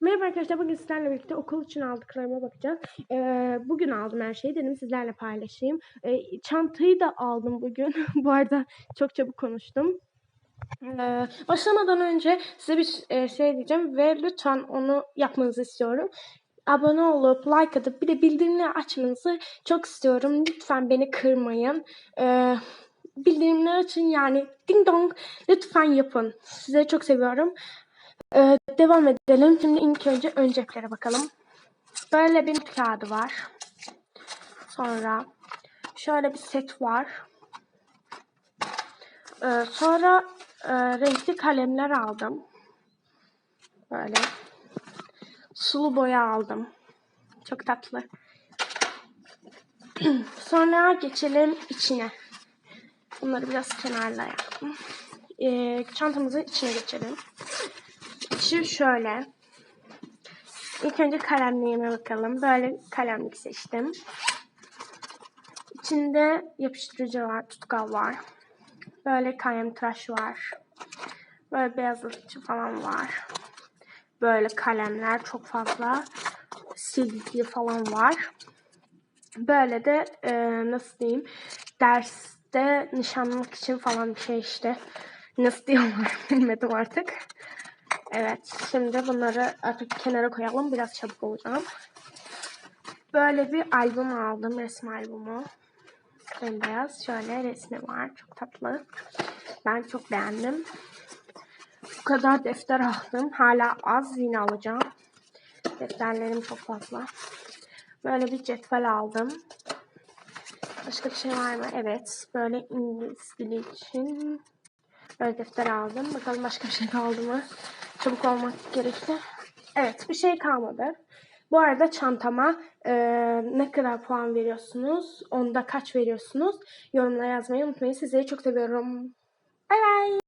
Merhaba arkadaşlar bugün sizlerle birlikte okul için aldıklarıma bakacağız. Ee, bugün aldım her şeyi dedim sizlerle paylaşayım. Ee, çantayı da aldım bugün. Bu arada çok çabuk konuştum. Ee, başlamadan önce size bir e, şey diyeceğim ve lütfen onu yapmanızı istiyorum. Abone olup like atıp bir de bildirimleri açmanızı çok istiyorum. Lütfen beni kırmayın. Ee, bildirimleri açın yani ding dong lütfen yapın. Sizi çok seviyorum. Ee, devam edelim. Şimdi ilk önce ön ceplere bakalım. Böyle bir kağıdı var. Sonra şöyle bir set var. Ee, sonra e, renkli kalemler aldım. Böyle. Sulu boya aldım. Çok tatlı. sonra geçelim içine. Bunları biraz kenarlayalım. Ee, çantamızın içine geçelim. İçi şöyle. İlk önce kalemliğime bakalım. Böyle kalemlik seçtim. İçinde yapıştırıcı var, tutkal var. Böyle kalem tıraş var. Böyle beyazlatıcı falan var. Böyle kalemler çok fazla. Silgi falan var. Böyle de e, nasıl diyeyim derste nişanlık için falan bir şey işte. Nasıl diyorlar bilmedim artık. Evet şimdi bunları artık kenara koyalım. Biraz çabuk olacağım. Böyle bir albüm aldım. Resim albümü. Bembeyaz. Şöyle resmi var. Çok tatlı. Ben çok beğendim. Bu kadar defter aldım. Hala az yine alacağım. Defterlerim çok fazla. Böyle bir cetvel aldım. Başka bir şey var mı? Evet. Böyle İngiliz dili için böyle defter aldım. Bakalım başka bir şey kaldı mı? Çabuk olmak gerekli. Evet bir şey kalmadı. Bu arada çantama e, ne kadar puan veriyorsunuz? Onda kaç veriyorsunuz? Yorumlara yazmayı unutmayın. Sizleri çok seviyorum. Bay bay.